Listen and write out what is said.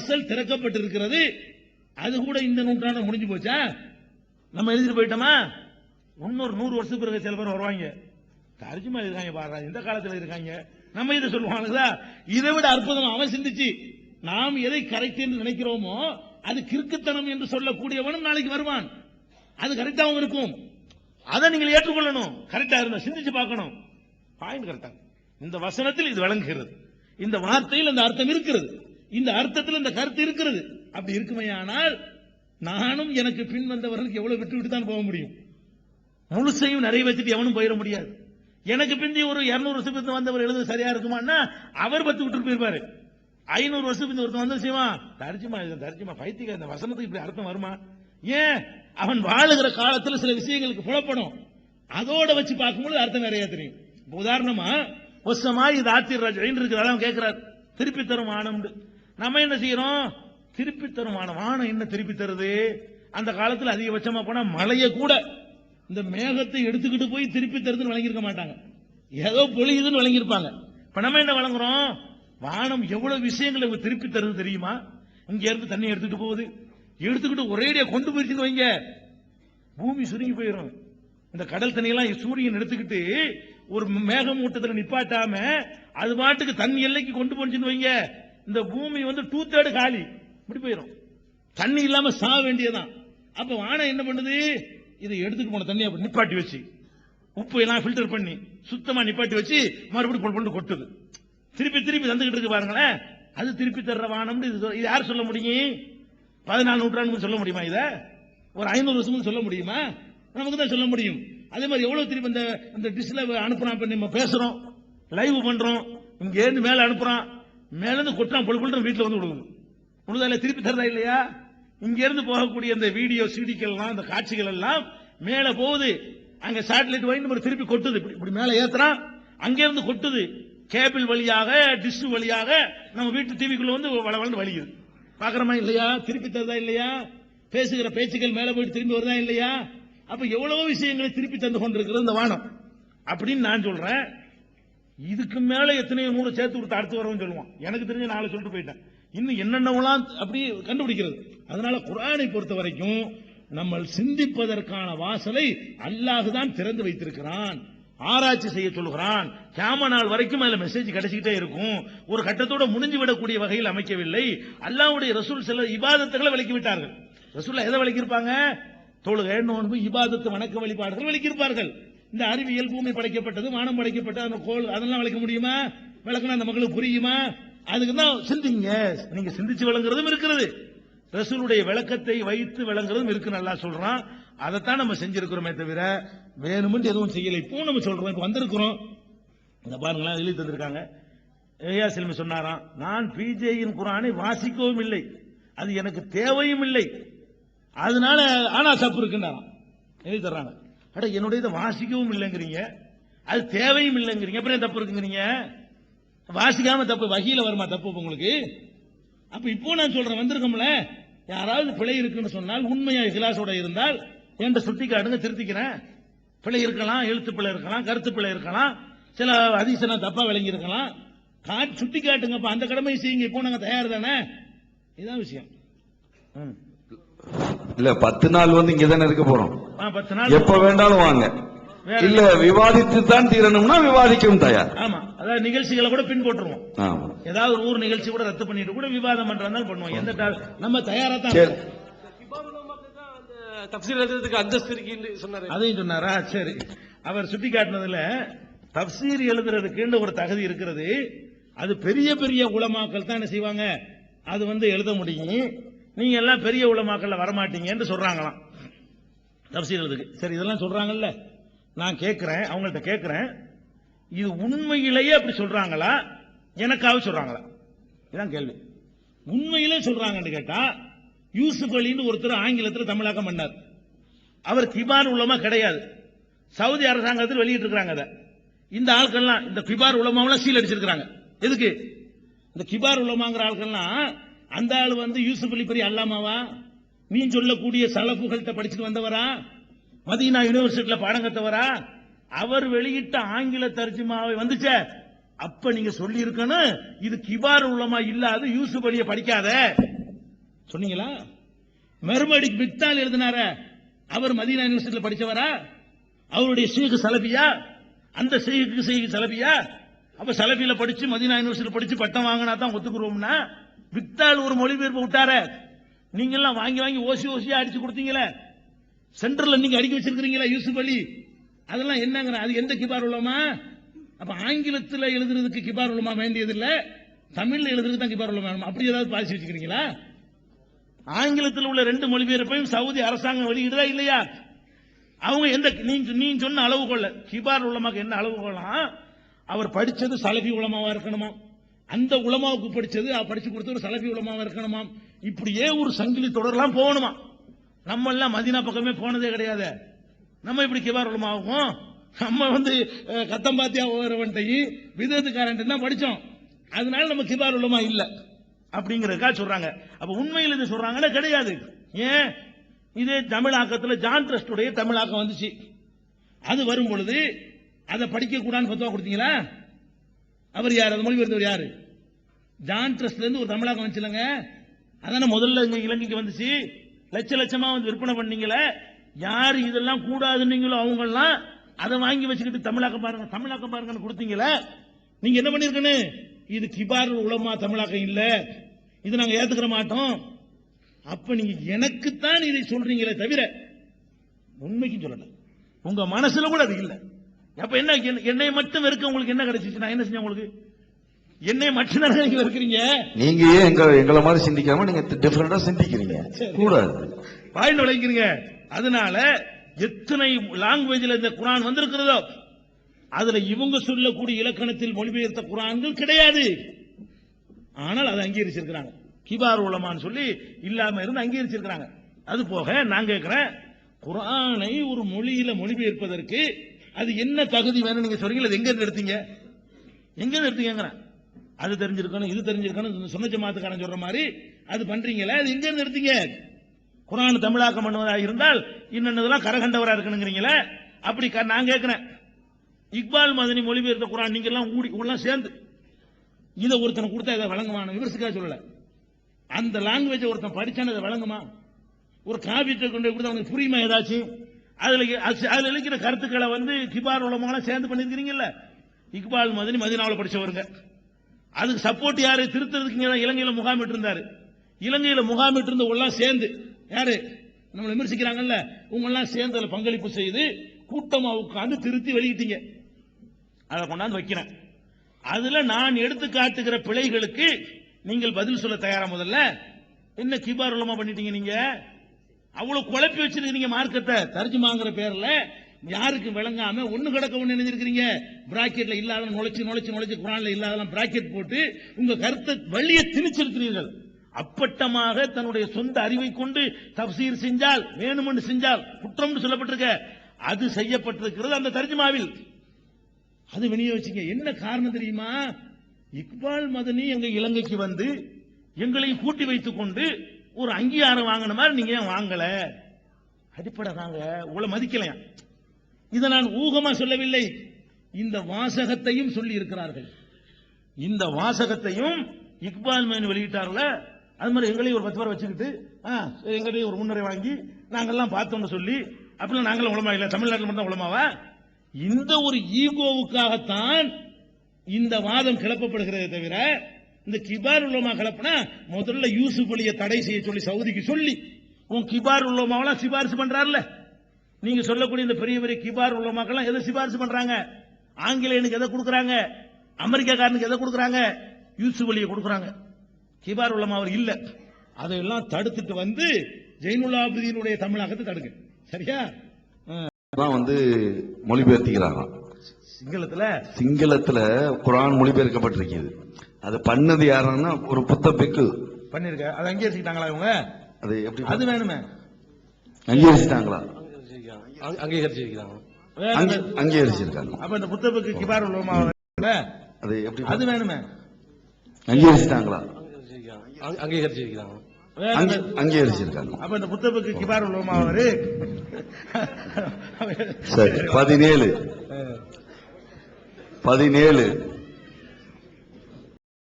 வாசல் திறக்கப்பட்டிருக்கிறது. அது கூட இந்த நூற்றாண்டு முடிஞ்சு போச்சா? நம்ம எழுதிட்டு போயிட்டோமா? இன்னொரு நூறு வருஷத்துக்கு பிறகு சில பேர் வருவாங்க. தர்ஜுமா இருக்காங்க பாரு இந்த காலத்தில் இருக்காங்க. நம்ம இதை சொல்லுவாங்களா இதை விட அற்புதம் அவன் சிந்திச்சு நாம் எதை கரெக்ட் என்று நினைக்கிறோமோ அது கிறுக்குத்தனம் என்று சொல்லக்கூடியவனும் நாளைக்கு வருவான். அது கரெக்டாகவும் இருக்கும். அதை நீங்கள் ஏற்றுக்கொள்ளணும். கரெக்டா இருந்தா சிந்திச்சு பார்க்கணும். பாயிண்ட் கரெக்டா இந்த வசனத்தில் இது விளங்குகிறது. இந்த வார்த்தையில் அந்த அர்த்தம் இருக்கிறது. இந்த அர்த்தத்தில் இந்த கருத்து இருக்கிறது. அப்படி இருக்குமையானால் நானும் எனக்கு பின் வந்தவர்களுக்கு எவ்வளவு விட்டு விட்டு தான் போக முடியும். முழுசையும் நிறைய வச்சுட்டு எவனும் போயிட முடியாது. எனக்கு பிந்தி ஒரு 200 வருஷத்துக்கு வந்தவர் எழுது சரியா இருக்குமான்னா அவர் பத்து விட்டு போயிருப்பாரு. ஐநூறு வருஷத்துக்கு ஒருத்தன் வந்து செய்வான். தரிச்சுமா இது தரிச்சுமா பைத்திக இந்த வசனத்துக்கு இப்படி அர்த்தம் வருமா? ஏன்? அவன் வாழுகிற காலத்தில் சில விஷயங்களுக்கு புலப்படும். அதோட வச்சு பார்க்கும்போது அர்த்தம் நிறைய தெரியும். உதாரணமா ஒசமா இது ஆத்திர ராஜன் இருக்கிறார் அவன் கேட்கிறார். திருப்பி தரும் வானம் நம்ம என்ன செய்யறோம்? திருப்பி தரும் வானம். வானம் என்ன திருப்பி தருது? அந்த காலத்தில் அதிகபட்சமா போனா மழைய கூட. இந்த மேகத்தை எடுத்துக்கிட்டு போய் திருப்பி தருதுன்னு வழங்கியிருக்க மாட்டாங்க. ஏதோ பொழியுதுன்னு வழங்கியிருப்பாங்க. இப்ப நம்ம என்ன வழங்குறோம்? வானம் எவ்வளவு விஷயங்களை திருப்பி தருது தெரியுமா? இங்க இருந்து தண்ணி எடுத்துட்டு போகுது. எடுத்துக்கிட்டு ஒரேடியா கொண்டு போயிருச்சுன்னு வைங்க. பூமி சுருங்கி போயிடும் இந்த கடல் தண்ணியெல்லாம் சூரியன் எடுத்துக்கிட்டு ஒரு மேகமூட்டத்துல நிப்பாட்டாம அது பாட்டுக்கு தண்ணி எல்லைக்கு கொண்டு போச்சுன்னு வைங்க. இந்த பூமி வந்து டூ தேர்டு காலி. இப்படி போயிடும் தண்ணி இல்லாம சாக வேண்டியதுதான். அப்ப வானம் என்ன பண்ணுது? இதை எடுத்துட்டு போன தண்ணி அப்படி நிப்பாட்டி வச்சு உப்பு எல்லாம் ஃபில்டர் பண்ணி சுத்தமா நிப்பாட்டி வச்சு மறுபடியும் கொண்டு கொண்டு கொட்டுது. திருப்பி திருப்பி தந்துகிட்டு இருக்கு பாருங்களேன். அது திருப்பி தர்ற வானம் இது யார் சொல்ல முடியும்? பதினாலு நூற்றாண்டு சொல்ல முடியுமா இத? ஒரு ஐநூறு வருஷம் சொல்ல முடியுமா? நமக்கு தான் சொல்ல முடியும். அதே மாதிரி எவ்வளவு திருப்பி இந்த இந்த டிஷ்ல அனுப்புறான் இப்ப நம்ம பேசுறோம் லைவ் பண்றோம் இங்க இருந்து மேல அனுப்புறான் மேலேருந்து கொட்டான் கொட்டுறான் பொழு வந்து விடுவோம். உழுதால திருப்பி தரதா இல்லையா? இங்கேருந்து போகக்கூடிய இந்த வீடியோ சிடிக்கள் எல்லாம் இந்த காட்சிகள் எல்லாம் மேலே போகுது. அங்க சேட்டலைட் வாங்கி திருப்பி கொட்டுது. இப்படி இப்படி மேல ஏத்துறான். அங்கிருந்து கொட்டுது. கேபிள் வழியாக டிஷ் வழியாக நம்ம வீட்டு டிவிக்குள்ள வந்து வளவளன்னு வலிக்குது பாக்குறோமா இல்லையா? திருப்பி தருதா இல்லையா? பேசுகிற பேச்சுக்கள் மேலே போயிட்டு திரும்பி வருதா இல்லையா? அப்ப எவ்வளோ விஷயங்களை திருப்பி தந்து கொண்டிருக்கிறது இந்த வானம். அப்படின்னு நான் சொல்றேன். இதுக்கு மேல எத்தனையோ நூலை சேர்த்து கொடுத்து அடுத்து வரவும் சொல்லுவான். எனக்கு தெரிஞ்ச நாலு சொல்லிட்டு போயிட்டேன். இன்னும் என்னென்னவெல்லாம் அப்படி கண்டுபிடிக்கிறது? அதனால குரானை பொறுத்த வரைக்கும் நம்ம சிந்திப்பதற்கான வாசலை அல்லாஹ் தான் திறந்து வைத்திருக்கிறான். ஆராய்ச்சி செய்ய சொல்லுகிறான். கேம நாள் வரைக்கும் அதில் மெசேஜ் கிடைச்சிக்கிட்டே இருக்கும். ஒரு கட்டத்தோட முடிஞ்சு விடக்கூடிய வகையில் அமைக்கவில்லை. அல்லாவுடைய ரசூல் சில இபாதத்துகளை விலக்கி விட்டார்கள் ரசூல் எதை விளக்கியிருப்பாங்க? தொழுகை நோன்பு இபாதத்து வணக்க வழிபாடுகள் விளக்கியிருப்பார்கள். இந்த அறிவியல் பூமி படைக்கப்பட்டது வானம் படைக்கப்பட்டது அந்த கோள் அதெல்லாம் விளக்க முடியுமா? விளக்குனா அந்த மக்களுக்கு புரியுமா? அதுக்கு தான் சிந்திங்க. நீங்க சிந்திச்சு விளங்குறதும் இருக்கிறது ரசூலுடைய விளக்கத்தை வைத்து விளங்குறதும் இருக்கு நல்லா சொல்றான். அதைத்தான் நம்ம செஞ்சிருக்கிறோமே தவிர வேணுமென்று எதுவும் செய்யலை. இப்போ நம்ம சொல்றோம் இப்போ வந்திருக்கிறோம். இந்த பாருங்களேன் எழுதி தந்திருக்காங்க. ஏயா செல்வி சொன்னாராம் நான் பிஜேயின் குரானை வாசிக்கவும் இல்லை. அது எனக்கு தேவையும் இல்லை. அதனால ஆனா சப்பு இருக்குன்னாராம். எழுதி தர்றாங்க. அட என்னுடைய இதை வாசிக்கவும் இல்லைங்கிறீங்க. அது தேவையும் இல்லைங்கிறீங்க. அப்புறம் ஏன் தப்பு இருக்குங்கிறீங்க? வாசிக்காம தப்பு வகையில் வருமா தப்பு உங்களுக்கு? அப்ப இப்போ நான் சொல்றேன் வந்திருக்கோம்ல? யாராவது பிழை இருக்குன்னு சொன்னால் உண்மையா இகிலாசோட இருந்தால் என்கிட்ட சுட்டி காட்டுங்க திருத்திக்கிறேன். பிழை இருக்கலாம் எழுத்து பிழை இருக்கலாம் கருத்து பிழை இருக்கலாம் சில அதிசயம் தப்பா விளங்கி இருக்கலாம். காட்டு சுட்டி காட்டுங்கப்பா அந்த கடமை செய்யுங்க. இப்போ நாங்க தயார் தானே? இதுதான் விஷயம். ம். இல்ல பத்து நாள் வந்து இங்க தானே இருக்க போறோம். ஆ, பத்து நாள். எப்ப வேண்டாலும் வாங்க. வேற இல்ல விவாதித்து தான் தீரணும்னா விவாதிக்கவும் தயார். ஆமா அதாவது நிகழ்ச்சிகளை கூட பின் போட்டுருவோம் ஆமா. ஏதாவது ஒரு ஊர் நிகழ்ச்சி கூட ரத்து பண்ணிட்டு கூட விவாதம் பண்றதா பண்ணுவோம். எந்த நம்ம தயாரா தான் தப்சீர் எழுதுறதுக்கு அந்தஸ்து இருக்குன்னு சொன்னாரு. அதையும் சொன்னாரா? சரி. அவர் சுட்டி காட்டினதுல தப்சீர் எழுதுறதுக்குன்னு ஒரு தகுதி இருக்கிறது. அது பெரிய பெரிய உலமாக்கள் தான் என்ன செய்வாங்க? அது வந்து எழுத முடியும். நீங்க எல்லாம் பெரிய உலமாக்கள்ல வரமாட்டீங்கன்னு சொல்றாங்களாம். தப்சீலத்துக்கு சரி இதெல்லாம் சொல்றாங்கல்ல. நான் கேட்கிறேன் அவங்கள்ட்ட கேட்கிறேன் இது உண்மையிலேயே அப்படி சொல்றாங்களா? எனக்காக சொல்றாங்களா? இதான் கேள்வி. உண்மையிலே சொல்றாங்கன்னு கேட்டா யூசுப் அலின்னு ஒருத்தர் ஆங்கிலத்தில் தமிழாக்கம் பண்ணார். அவர் கிபார் உலமா கிடையாது. சவுதி அரசாங்கத்தில் வெளியிட்டு இருக்கிறாங்க அதை. இந்த ஆட்கள்லாம் இந்த கிபார் உலமாவெல்லாம் சீல் அடிச்சிருக்கிறாங்க. எதுக்கு? இந்த கிபார் உலமாங்கிற ஆட்கள்லாம் அந்த ஆள் வந்து யூசுப் அலி பெரிய அல்லாமாவா? நீ சொல்லக்கூடிய சலப்புகள்கிட்ட படிச்சுட்டு வந்தவரா? மதீனா யூனிவர்சிட்டியில பாடம் கத்தவரா? அவர் வெளியிட்ட ஆங்கில தர்ஜுமாவை வந்துச்சே. அப்ப நீங்க சொல்லி இருக்கணும் இது கிபார் உள்ளமா இல்லாத யூசுப் அலிய படிக்காத. சொன்னீங்களா? மறுபடி பிக்தால் எழுதினார அவர் மதீனா யூனிவர்சிட்டியில படிச்சவரா? அவருடைய ஷேக் சலபியா அந்த ஷேக்கு ஷேக் சலபியா அப்ப சலபியில படிச்சு மதீனா யூனிவர்சிட்டியில படிச்சு பட்டம் வாங்கினா தான் ஒத்துக்குறோம்னா வித்தால் ஒரு மொழிபெயர்ப்பு விட்டார. நீங்க எல்லாம் வாங்கி வாங்கி ஓசி ஓசியா அடிச்சு கொடுத்தீங்களே. சென்டர்ல நீங்க அடிக்க வச்சிருக்கீங்களா யூசுப் அலி. அதெல்லாம் என்னங்கிற அது எந்த கிபார் உள்ளமா அப்ப ஆங்கிலத்தில் எழுதுறதுக்கு கிபார் உள்ளமா வேண்டியது இல்ல தமிழ்ல எழுதுறதுக்கு தான் கிபார் உள்ளமா அப்படி ஏதாவது பாதிச்சு வச்சுக்கிறீங்களா? ஆங்கிலத்தில் உள்ள ரெண்டு மொழிபெயர்ப்பையும் சவுதி அரசாங்கம் வெளியிடுதா இல்லையா? அவங்க எந்த நீங்க நீ சொன்ன கொள்ள கிபார் உள்ளமாக்கு என்ன அளவுகோலாம் அவர் படிச்சது சலபி உலமாவா இருக்கணுமா? அந்த உலமாவுக்கு படிச்சது படிச்சு கொடுத்த ஒரு சலபி உலமாவா இருக்கணுமா இப்படியே ஒரு சங்கிலி தொடர்லாம் போகணுமா? நம்ம எல்லாம் மதினா பக்கமே போனதே கிடையாது. நம்ம இப்படி கிபார் உலமாவும் நம்ம வந்து அஹ், கத்தம்பாத்தியா ஓரவன்ட்டையும் விதத்துக்காரன் தான் படித்தோம் அதனால நம்ம கிபார் உலமா இல்லை. அப்படிங்கிறதுக்காக சொல்றாங்க. அப்ப உண்மையில் இது சொல்றாங்கன்னா கிடையாது. ஏன்? இதே தமிழாக்கத்தில் ஜான் ட்ரஸ்டுடைய தமிழாக்கம் வந்துச்சு. அது வரும் பொழுது அதை படிக்க கூடாதுன்னு பத்துவா கொடுத்தீங்களா? அவர் யார்? அந்த மொழிபெயர்ந்தவர் யாரு? ஜான் ட்ரஸ்ட்ல இருந்து ஒரு தமிழாக்கம் வந்துச்சுலங்க. அதானே முதல்ல இங்க இலங்கைக்கு வந்துச்சு. லட்ச லட்சமா வந்து விற்பனை பண்ணீங்களே. யார் இதெல்லாம் கூடாதுன்னீங்களோ அவங்கெல்லாம் அதை வாங்கி வச்சுக்கிட்டு தமிழாக்கம் பாருங்க தமிழாக்கம் பாருங்கன்னு கொடுத்தீங்களே. நீங்க என்ன பண்ணிருக்கணும்? இது கிபார் உலமா தமிழாக்கம் இல்ல. இது நாங்க ஏத்துக்கிற மாட்டோம். அப்ப நீங்க எனக்குத்தான் இதை சொல்றீங்களே தவிர உண்மைக்கும் சொல்லல. உங்க மனசுல கூட அது இல்லை. அப்ப என்ன என்ன- மட்டும் வெறுக்க உங்களுக்கு என்ன கிடைச்சிச்சு? நான் என்ன செஞ்சேன் உங்களுக்கு? என்னை மட்டும் நீங்க வெறுக்கிறீங்க? நீங்க ஏன் எங்க எங்களை மாதிரி சிந்திக்காம நீங்க டிஃபரெண்டா சிந்திக்கிறீங்க? கூடாது. வாய் நுழைக்கிறீங்க. அதனால எத்தனை லாங்குவேஜ்ல இந்த குரான் வந்திருக்கிறதோ அதுல இவங்க சொல்லக்கூடிய இலக்கணத்தில் மொழிபெயர்த்த குரான்கள் கிடையாது. ஆனால் அதை அங்கீகரிச்சிருக்கிறாங்க. கிபார் உலமான்னு சொல்லி இல்லாம இருந்து அங்கீகரிச்சிருக்கிறாங்க. அது போக நான் கேட்கிறேன் குரானை ஒரு மொழியில மொழிபெயர்ப்பதற்கு அது என்ன தகுதி வேணும் நீங்க சொல்றீங்க அது எங்க இருந்து எடுத்தீங்க? எங்க இருந்து எடுத்தீங்கிறேன் அது தெரிஞ்சிருக்கணும் இது தெரிஞ்சிருக்கணும் சொன்ன ஜமாத்துக்காரன் சொல்ற மாதிரி அது பண்றீங்களா அது எங்க இருந்து எடுத்தீங்க? குரான் தமிழாக்கம் பண்ணுவதாக இருந்தால் இன்னொன்னதெல்லாம் கரகண்டவரா இருக்கணுங்கிறீங்களா அப்படி க- நான் கேட்கிறேன் இக்பால் மதனி மொழிபெயர்த்த குரான் நீங்க எல்லாம் ஊடி எல்லாம் சேர்ந்து. இதை ஒருத்தனை கொடுத்தா இதை வழங்குவான விவசாயிக்கா சொல்லல. அந்த லாங்குவேஜ் ஒருத்தன் படிச்சான இதை வழங்குமா? ஒரு காவியத்தை கொண்டு போய் கொடுத்தா அவனுக்கு புரியுமா ஏதாச்சும்? அதுல அது- அதுல இருக்கிற கருத்துக்களை வந்து கிபார் உலகமெல்லாம் சேர்ந்து பண்ணிருக்கிறீங்கல்ல இக்பால் மதினி மதினாவில் படிச்சவருங்க. அதுக்கு சப்போர்ட் யாரு? திருத்தறதுக்கு இலங்கையில் இலங்கையில முகாமிட்டு இருந்தாரு இலங்கையில முகாமிட்டு இருந்த எல்லாம் சேர்ந்து யாரு? நம்ம விமர்சிக்கிறாங்கல்ல? உங்களெல்லாம் சேர்ந்து அதில் பங்களிப்பு செய்து கூட்டமா உட்காந்து திருத்தி வெளியிட்டீங்க. அதை கொண்டாந்து வைக்கிறேன். அதுல நான் எடுத்து காட்டுகிற பிழைகளுக்கு நீங்கள் பதில் சொல்ல தயாரா முதல்ல? என்ன கிபார் உலமா பண்ணிட்டீங்க நீங்க? அவ்வளவு குழப்பி வச்சிருக்கீங்க மார்க்கத்தை. தர்ஜுமாங்கிற பேர்ல யாருக்கு விளங்காம ஒண்ணு கிடக்க ஒண்ணு நினைஞ்சிருக்கீங்க பிராக்கெட்ல இல்லாத நுழைச்சு நுழைச்சு நுழைச்சு குரான்ல இல்லாதெல்லாம் பிராக்கெட் போட்டு உங்க கருத்தை வழியை திணிச்சிருக்கிறீர்கள். அப்பட்டமாக தன்னுடைய சொந்த அறிவை கொண்டு தப்சீர் செஞ்சால் வேணுமென்று செஞ்சால் குற்றம்னு சொல்லப்பட்டிருக்க அது செய்யப்பட்டிருக்கிறது அந்த தர்ஜுமாவில். அது விநியோகிச்சீங்க என்ன காரணம் தெரியுமா? இக்பால் மதனி எங்க இலங்கைக்கு வந்து எங்களையும் கூட்டி வைத்துக் கொண்டு ஒரு அங்கீகாரம் வாங்கின மாதிரி நீங்க ஏன் வாங்கல? அடிப்படை தாங்க. உங்களை மதிக்கலையா? இதை நான் ஊகமா சொல்லவில்லை. இந்த வாசகத்தையும் சொல்லி இருக்கிறார்கள். இந்த வாசகத்தையும் இக்பால் மேன் வெளியிட்டார்ல. அது மாதிரி எங்களையும் ஒரு பத்து பேர் வச்சுக்கிட்டு ஆ, எங்களையும் ஒரு முன்னுரை வாங்கி நாங்கள்லாம் பார்த்தோம்னு சொல்லி அப்படிலாம் நாங்களும் உலமா இல்லை. தமிழ்நாட்டில் மட்டும் தான் உலமாவா இந்த ஒரு ஈகோவுக்காகத்தான் இந்த வாதம் கிளப்பப்படுகிறதே தவிர இந்த கிபார் உலமா கிளப்புனா முதல்ல யூசுப் அலியை தடை செய்ய சொல்லி சவுதிக்கு சொல்லி உன் கிபார் உலமாவெல்லாம் சிபாரிசு பண்றாருல. நீங்க சொல்லக்கூடிய இந்த பெரிய பெரிய கிபார் உலமாக்கெல்லாம் எதை சிபாரிசு பண்றாங்க? ஆங்கிலேயனுக்கு எதை கொடுக்கறாங்க? அமெரிக்காக்காரனுக்கு எதை கொடுக்கறாங்க? யூசுப் அலியை கொடுக்கறாங்க. கிபார் உலமா அவர் இல்ல. அதையெல்லாம் தடுத்துட்டு வந்து ஜெயினுல்லாபுதீனுடைய தமிழாக்கத்தை தடுங்க. சரியா? வந்து மொழிபெயர்த்திக்கிறாங்க சிங்களத்துல? சிங்களத்துல குரான் மொழிபெயர்க்கப்பட்டிருக்கிறது. அது பண்ணது யாருன்னா ஒரு புத்த பெக்கு பண்ணிருக்க. அதை அங்கீகரிச்சுக்கிட்டாங்களா இவங்க? அது எப்படி அது வேணுமே. அங்கீகரிச்சிட்டாங்களா? அங்க- அங்கீகரிச்சிருக்கிறாங்க. வேணுமே. அங்கீ- அங்கீகரிச்சிருக்காங்க. அப்ப இந்த புத்தகத்துக்கு கிபார் உலமா அது எப்படி அது வேணுமே. அங்கீகரிச்சிட்டாங்களா? அங்க- அங்கீகரிச்சிருக்கிறாங்க. வேணுமே. அங்கீ- அங்கீகரிச்சிருக்காங்க. அப்ப இந்த புத்தகத்துக்கு கிபார் உலமா அவரு சரி பதினேழு. பதினேழு.